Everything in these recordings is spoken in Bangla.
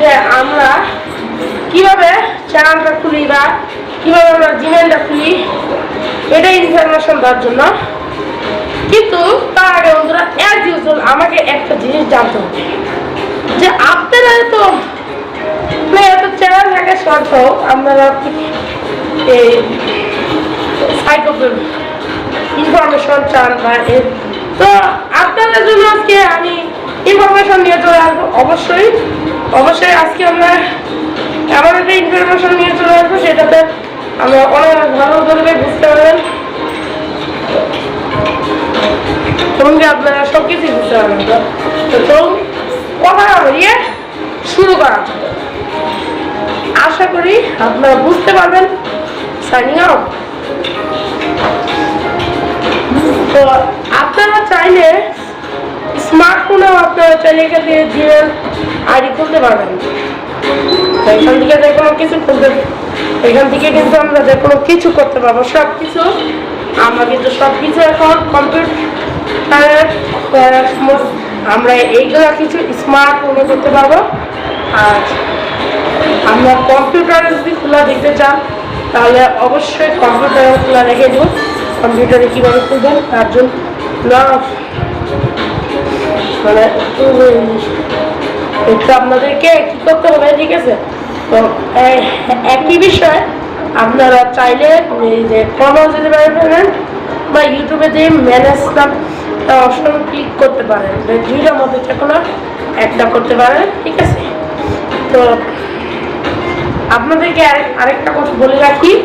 যে আমরা কীভাবে চ্যানেলটা খুলি বা কীভাবে আমরা জিমেলটা খুলি এটা ইনফরমেশন দেওয়ার জন্য। কিন্তু তার আগে বন্ধুরা অ্যাজ ইউজুয়াল আমাকে একটা জিনিস জানতে হবে। যে আপনারা তো এত চ্যানেল থাকা সত্ত্বেও আপনারা এই সাইকোপ্যাথ ইনফরমেশন চান বা তো আপনাদের জন্য আজকে আমি ইনফরমেশন নিয়ে চলে আসব। অবশ্যই অবশ্যই আজকে আমরা এমন একটা ইনফরমেশন নিয়ে চলে আসব, সেটাতে আমরা অনেক ভালো ধরবে বুঝতে পারবেন। এবং কি আপনারা সব কিছু বুঝতে পারবেন। তো তো চলুন, কথা না শুরু করা আশা করি আপনারা বুঝতে পারবেন। সাইনিং আউট তো আপনারা চাইলে স্মার্টফোনেও আপনারা চাইলে এখান থেকে জিমেল আইডি খুলতে পারবেন এখান থেকে যে কোনো কিছু খুলতে, এখান থেকে কিন্তু আমরা যে কোনো কিছু করতে পারব। সব কিছু আমরা কিন্তু সব কিছু এখন কম্পিউটারের আমরা এইগুলো কিছু স্মার্টফোনে করতে পারব। আর আমরা কম্পিউটারে যদি খোলা দেখতে চান, তাহলে অবশ্যই কম্পিউটারে খোলা রেখে দেবো। কম্পিউটারে কীভাবে খুলবেন? তার জন্য মানে একটু আপনাদেরকে কি করতে হবে, ঠিক আছে? তো একই বিষয়, আপনারা চাইলে এই যে কোনো যদি পারেন বা ইউটিউবে যে ম্যানেজ নাম অপশন ক্লিক করতে পারেন। দুইটার মধ্যে যে কোনো একটা করতে পারেন, ঠিক আছে? তো, আপনাদেরকে আরেক- আরেকটা কথা বলে রাখি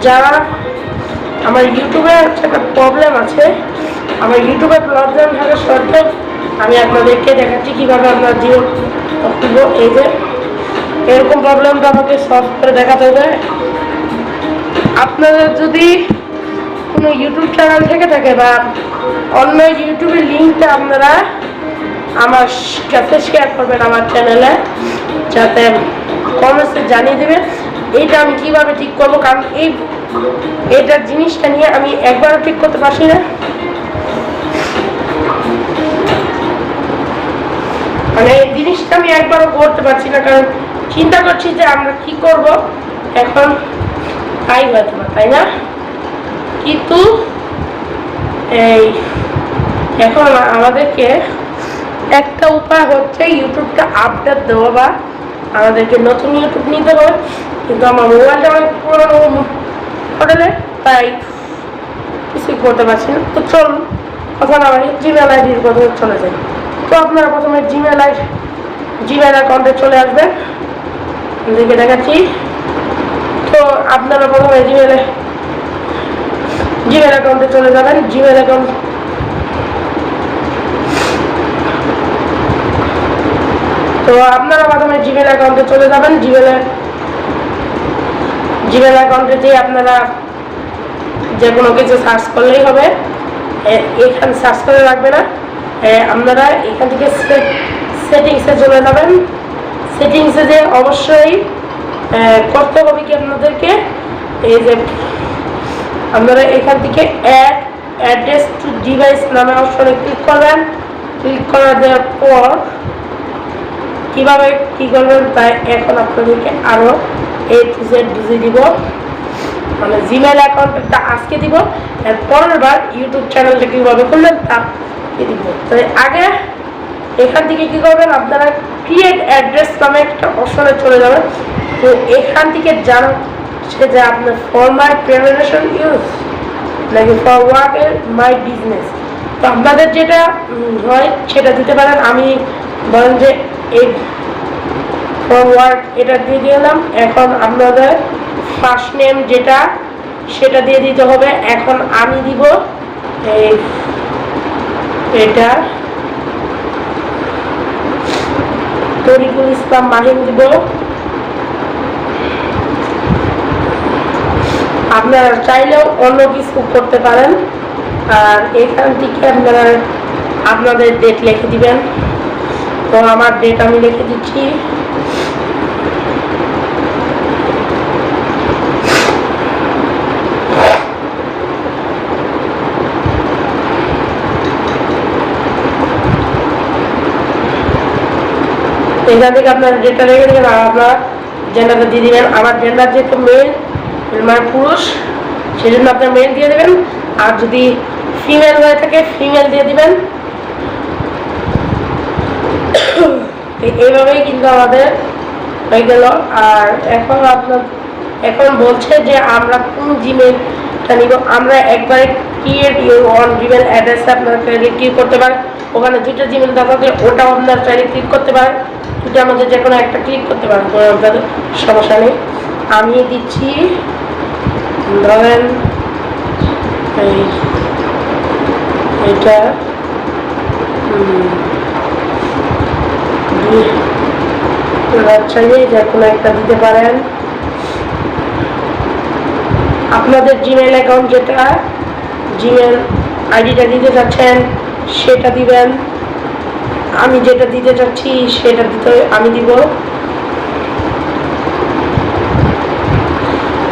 যারা আমার ইউটিউবে একটা প্রবলেম আছে, আমার ইউটিউবে প্রবলেম থাকা সত্ত্বেও আমি আপনাদেরকে দেখাচ্ছি কীভাবে আমরা জিও খুলবো এই যে, এরকম প্রবলেমটা আমাকে সলভ করে দেখাতে হবে। আপনাদের যদি কোনো ইউটিউব চ্যানেল থেকে থাকে বা অন্য ইউটিউবের লিঙ্কটা আপনারা আমার কাছে শেয়ার করবেন আমার চ্যানেলে যাতে কমেন্টসে জানিয়ে দেবেন এইটা আমি কীভাবে ঠিক করব, কারণ এই এইটার জিনিসটা নিয়ে আমি একবারও ঠিক করতে পারছি না। মানে এই জিনিসটা আমি একবারও করতে পারছি না, কারণ চিন্তা করছি যে আমরা কি করব? এখন তাই হয়তো না তাই না? কিন্তু এই এখন আমাদেরকে একটা উপায় হচ্ছে ইউটিউবটা আপডেট দেওয়া বা আমাদেরকে নতুন ইউটিউব নিতে হবে। কিন্তু আমার মোবাইলটা অনেক পুরোনো হোটেলে, তাই কিছুই করতে পারছি না। তো চলুন, কথা না বলি জিমেল আইডির কথা চলে যাই। তো আপনারা প্রথমে জিমেল আই জিমেল অ্যাকাউন্টে চলে আসবেন। দেখে দেখাচ্ছি। তো আপনারা প্রথমে জিমেলে জিমেল অ্যাকাউন্টে চলে যাবেন। জিমেল অ্যাকাউন্ট তো আপনারা প্রথমে জিমেল অ্যাকাউন্টে চলে যাবেন। জিমেলে জিমেল অ্যাকাউন্টে যেয়ে আপনারা যে কোনো কিছু সার্চ করলেই হবে। এখানে সার্চ করে রাখবে না। আপনারা এখান থেকে সেটিংসে চলে যাবেন। সেটিংসে যে অবশ্যই করতে হবে কি আপনাদেরকে? এই যে, আপনারা এখান থেকে অ্যাড অ্যাড্রেস টু ডিভাইস নামে অপশনে ক্লিক করবেন। ক্লিক করা দেওয়ার পর, কীভাবে কি করবেন তাই এখন আপনাদেরকে আরও এ টু জেড বুঝিয়ে দিব। মানে জিমেল অ্যাকাউন্টটা আজকে দিব। এর পরের বার ইউটিউব চ্যানেলটা কীভাবে করলেন তা তো আগে এখান থেকে কি করবেন? আপনারা ক্রিয়েট অ্যাড্রেস নামে একটা অপশনে চলে যাবেন। তো এখান থেকে জানাচ্ছে যে আপনার ফর মাই প্রেভেনেশন ইউজ নাকি ফর ওয়ার্ক মাই বিজনেস তো আপনাদের যেটা হয় সেটা দিতে পারেন। আমি বলেন যে এই ফর ওয়ার্ক এটা দিয়ে দিলাম। এখন আপনাদের ফার্স্ট নেম যেটা, সেটা দিয়ে দিতে হবে। এখন আমি দিব এই এটা। তরিকুল ইসলাম মাহিন দিব। আপনারা চাইলেও অন্য কিছু করতে পারেন। আর এখান থেকে আপনারা আপনাদের ডেট লিখে দিবেন। তো আমার ডেট আমি লিখে দিচ্ছি। এখান থেকে আপনার ডেটটা রেখে দেবেন আর আপনার জেন্ডারটা দিয়ে দিবেন। আমার জেন্ডার যেহেতু মেল মানে পুরুষ সেই জন্য আপনার মেল দিয়ে দেবেন। আর যদি ফিমেল হয়ে থাকে ফিমেল দিয়ে দিবেন। তো এইভাবেই কিন্তু আমাদের হয়ে গেল। আর এখন আপনার, এখন বলছে যে আমরা কোন জিমেলটা নিব? আমরা একবারে ক্রিয়েট ইউর অন জিমেল অ্যাড্রেসে আপনার ক্লিক করতে পারেন। ওখানে দুইটা জিমেল দেখা ওটাও আপনার চাইলে ক্লিক করতে পারেন। দুটার মধ্যে যে কোনো একটা ক্লিক করতে পারেন, কোনো আপনাদের সমস্যা নেই। আমি দিচ্ছি, ধরেন, এই, এটা চাইলে যে কোনো একটা দিতে পারেন। আপনাদের জিমেল অ্যাকাউন্ট যেটা জিমেল আইডিটা দিতে চাচ্ছেন, সেটা দিবেন। আমি যেটা দিতে চাচ্ছি, সেটা দিতে আমি দিব।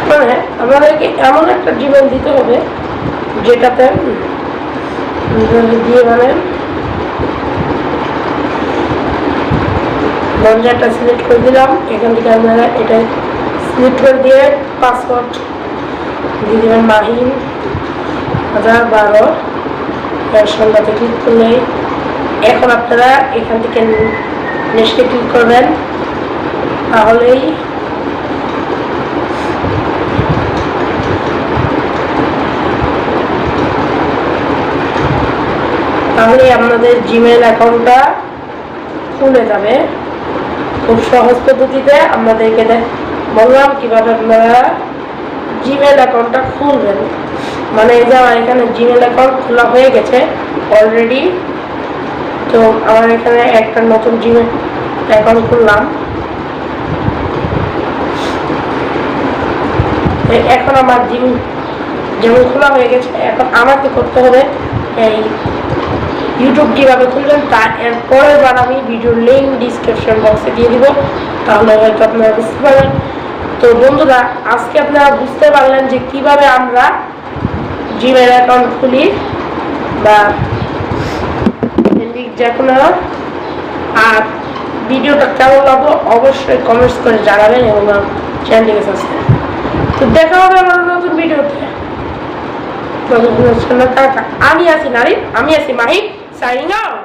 মানে আমাদেরকে এমন একটা জীবন দিতে হবে, যেটাতে দিয়ে মানে মঞ্জাটা সিলেক্ট করে দিলাম। এখান থেকে আপনারা এটা সিলেক্ট করে দিয়ে পাসওয়ার্ড দিয়ে দেবেন মাহিন। হাজার বারো। সন্ধ্যাতে ক্লিক করলেই এখন আপনারা এখান থেকে নেক্সটে ক্লিক করবেন। তাহলেই তাহলে আপনাদের জিমেল অ্যাকাউন্টটা খুলে যাবে। খুব সহজ পদ্ধতিতে আপনাদেরকে বললাম কীভাবে আপনারা জিমেল অ্যাকাউন্টটা খুলবেন। মানে যে এখানে জিমেল অ্যাকাউন্ট খোলা হয়ে গেছে অলরেডি তো আমার এখানে একটা নতুন জিমেল অ্যাকাউন্ট খুললাম। এখন আমার জিম যেমন খোলা হয়ে গেছে। এখন আমাকে করতে হবে এই ইউটিউব কীভাবে খুলবেন তা এর পরের বার আমি ভিডিওর লিঙ্ক ডিসক্রিপশন বক্সে দিয়ে দিব। তাহলে হয়তো আপনারা বুঝতে পারবেন। তো বন্ধুরা, আজকে আপনারা বুঝতে পারলেন যে কীভাবে আমরা জিমেল অ্যাকাউন্ট খুলি বা লিঙ্ক যে কোনো আর ভিডিওটা কেমন লাগল অবশ্যই কমেন্টস করে জানাবেন এবং চ্যানেলটিকে সাবস্ক্রাইব তো দেখা হবে আমার নতুন ভিডিওতে। আমি আছি নারী আমি আছি মাহি সাইনিং আউট